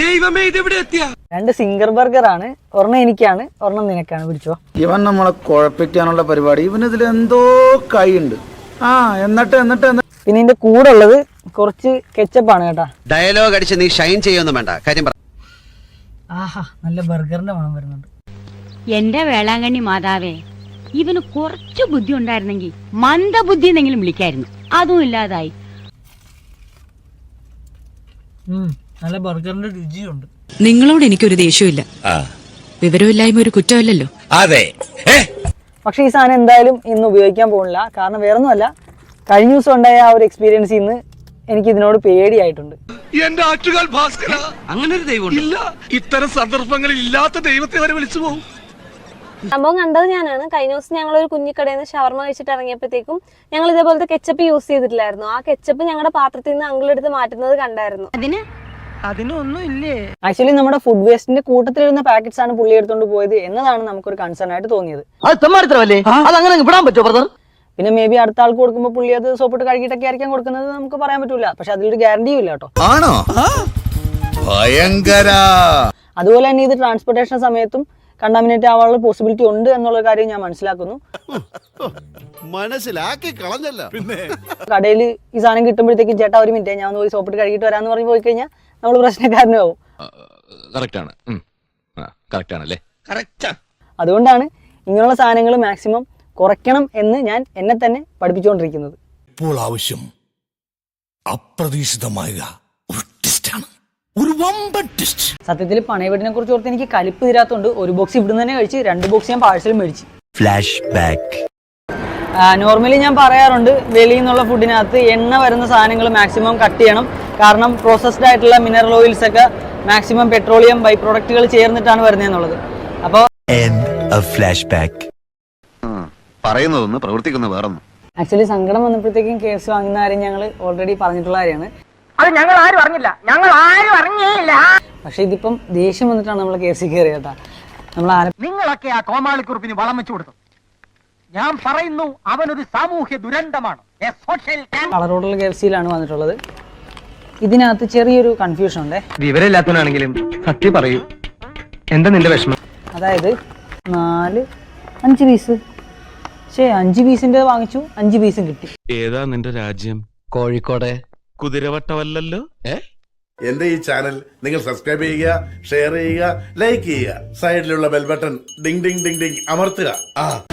ദൈവമേ ഇതെവിടെ എത്തിയ? രണ്ട് സിംഗർ ബർഗർ ആണ് ഒരെണ്ണം എനിക്കാണ് ഒരെണ്ണം നിനക്കാണ്. പിടിച്ചോ. ഇവൻ നമ്മളെ കുഴപ്പിക്കാനുള്ള പരിപാടി. ഇവൻ ഇതിൽ എന്തോ കൈയുണ്ട്. ആ എന്നിട്ട് എന്നിട്ട് പിന്നെ ഇതിന്റെ കൂടെ ഉള്ളത് കുറച്ച് കെച്ചപ്പ് ആണ് കേട്ടാ. ഡയലോഗ് അടിച്ച് നീ ഷൈൻ ചെയ്യൊന്നും വേണ്ട. കാര്യം പറ. ആഹാ നല്ല ബർഗറിന്റെ മണം വരുന്നുണ്ട്. എന്റെ വേളാങ്കണ്ണി മാതാവേ ഇവന് കുറച്ച് ബുദ്ധി ഉണ്ടായിരുന്നെങ്കിൽ മന്ദബുദ്ധി എന്നെങ്കിലും വിളിക്കായിരുന്നു. അതും ഇല്ലാതായി. നല്ല ബർഗറിന്റെ രുചിയുണ്ട്. നിങ്ങളോട് എനിക്കൊരു ദേഷ്യമില്ല വിവരമില്ലായ്മ ഒരു കുറ്റമല്ലല്ലോ. അതെ. പക്ഷെ ഈ സാധനം എന്തായാലും ഇന്ന് ഉപയോഗിക്കാൻ പോകുന്നില്ല. കാരണം വേറൊന്നുമല്ല കഴിഞ്ഞ ദിവസം ഉണ്ടായ ആ ഒരു എക്സ്പീരിയൻസ് ഇന്ന് എനിക്ക് ഇതിനോട് പേടിയായിട്ടുണ്ട്. എന്റെ ആറ്റുകാൽ ഭാസ്കര. അങ്ങനെ ഒരു ദൈവം ഇല്ല ഇത്തരം സന്ദർഭങ്ങളിൽ ഇല്ലാത്ത ദൈവത്തെ വരെ വിളിച്ചു പോകും. സംഭവം കണ്ടത് ഞാനാണ്. കഴിഞ്ഞ ദിവസം ഞങ്ങൾ ഒരു കുഞ്ഞിക്കടയിൽ നിന്ന് ഷവർമ കഴിച്ചിട്ട് ഇറങ്ങിയപ്പോഴത്തേക്കും ഞങ്ങൾ ഇതേപോലത്തെ കെച്ചപ്പ് യൂസ് ചെയ്തിട്ടില്ലായിരുന്നു. ആ കെച്ചപ്പ് ഞങ്ങളുടെ പാത്രത്തിൽ നിന്ന് അങ്കിൾ എടുത്ത് മാറ്റുന്നത് കണ്ടായിരുന്നു. അതിന്? ആക്ച്വലി നമ്മുടെ ഫുഡ് വേസ്റ്റിന്റെ കൂട്ടത്തിലിരുന്ന പാക്കറ്റ്സ് ആണ് പുള്ളി എടുത്തോണ്ട് പോയത് എന്നതാണ് നമുക്കൊരു കൺസേൺ ആയിട്ട് തോന്നിയത്. അത് വിടാൻ പറ്റുമോ ബ്രദർ പിന്നെ മേ ബി അടുത്ത ആൾക്ക് കൊടുക്കുമ്പോൾ പുള്ളി അത് സോപ്പിട്ട് കഴുകിയിട്ടൊക്കെ ആയിരിക്കാം കൊടുക്കുന്നത് നമുക്ക് പറയാൻ പറ്റൂല. പക്ഷെ അതിലൊരു ഗ്യാരണ്ടിയും ഇല്ല കേട്ടോ. ആണോ? ഭയങ്കര. അതുപോലെ തന്നെ ഇത് ട്രാൻസ്പോർട്ടേഷൻ സമയത്തും കണ്ടാമിനേറ്റ് ആവാനുള്ള പോസിബിലിറ്റി ഉണ്ട് എന്നുള്ള കാര്യം ഞാൻ മനസ്സിലാക്കുന്നു. മനസ്സിലാക്കി കളഞ്ഞല്ല. പിന്നെ? കടയിൽ ഈ സാധനം കിട്ടുമ്പോഴത്തേക്കും ചേട്ടാ ഒരു മിനിറ്റ് ഞാൻ ഒന്ന് പോയി സോപ്പിട്ട് കഴുകിയിട്ട് വരാന്ന് പറഞ്ഞ് പോയി കഴിഞ്ഞാൽ നമ്മൾ പ്രശ്നക്കാരനാവും. അതുകൊണ്ടാണ് ഇങ്ങനെയുള്ള സാധനങ്ങൾ മാക്സിമം കുറയ്ക്കണം എന്ന് ഞാൻ എന്നെ തന്നെ പഠിപ്പിച്ചുകൊണ്ടിരിക്കുന്നത്. ഇപ്പോൾ ആവശ്യം അപ്രതീക്ഷിതമായ ഒരു വമ്പൻ ടെസ്റ്റ് സത്യത്തിൽ പണയവീടിനെ കുറിച്ച് ഓർത്ത് എനിക്ക് കലിപ്പ് തീരാത്തോണ്ട് ഒരു ബോക്സ് ഇവിടുന്ന് തന്നെ കഴിച്ച് രണ്ട് ബോക്സ് ഞാൻ പാഴ്സൽ മേടിച്ചു. ഫ്ലാഷ് ബാക്ക് നോർമലി ഞാൻ പറയാറുണ്ട് വെളിയിൽ നിന്നുള്ള ഫുഡിനകത്ത് എണ്ണ വരുന്ന സാധനങ്ങൾ മാക്സിമം കട്ട് ചെയ്യണം. കാരണം പ്രോസസ്ഡ് ആയിട്ടുള്ള മിനറൽ ഓയിൽസ് ഒക്കെ മാക്സിമം പെട്രോളിയം ബൈ പ്രൊഡക്റ്റുകൾ ചേർന്നിട്ടാണ് വരുന്നതെന്നുള്ളത്. അപ്പോൾ ഫ്ലാഷ് ബാക്ക് പറയുന്നതൊന്ന് പ്രവർത്തിക്കുന്ന വേറൊന്നും. ആക്ച്വലി സങ്കടം വന്നപ്പോഴത്തേക്കും കേസ് വാങ്ങുന്ന കാര്യം ഞങ്ങൾ ഓൾറെഡി പറഞ്ഞിട്ടുള്ള കാര്യമാണ്. അത് ഞങ്ങൾ ആരും അറിഞ്ഞില്ല. ഞങ്ങൾ ആരും അറിഞ്ഞില്ല. പക്ഷെ ഇതിപ്പം ദേഷ്യം വന്നിട്ടാണ് നമ്മൾ കേസിൽ കയറി കേട്ടാ. നമ്മൾ നിങ്ങളൊക്കെ ആ കോമാളിക്കുറിപ്പിന് വളം വെച്ചു കൊടുത്തു. ഞാൻ പറയുന്നു അവനൊരു സാമൂഹ്യ ദുരന്തമാണ്. കളറോടുള്ള കേസിയിലാണ് വന്നിട്ടുള്ളത്. ഇതിനകത്ത് ചെറിയൊരു കൺഫ്യൂഷൻ ഉണ്ടേ. വിവരമില്ലാത്തവനാണെങ്കിലും സത്യം പറയൂ. എന്താ നിന്റെ വിഷമം? അതായത് നാല് അഞ്ച് പീസ് പക്ഷേ അഞ്ച് പീസിന്റെ വാങ്ങിച്ചു അഞ്ച് പീസും കിട്ടി. ഏതാ നിന്റെ രാജ്യം? കോഴിക്കോട്? കുതിരവട്ടമല്ലല്ലോ? ഏ? എന്റെ ഈ ചാനൽ നിങ്ങൾ സബ്സ്ക്രൈബ് ചെയ്യുക ഷെയർ ചെയ്യുക ലൈക്ക് ചെയ്യുക. സൈഡിലുള്ള bell button ding ding ding ding അമർത്തുക. ആ.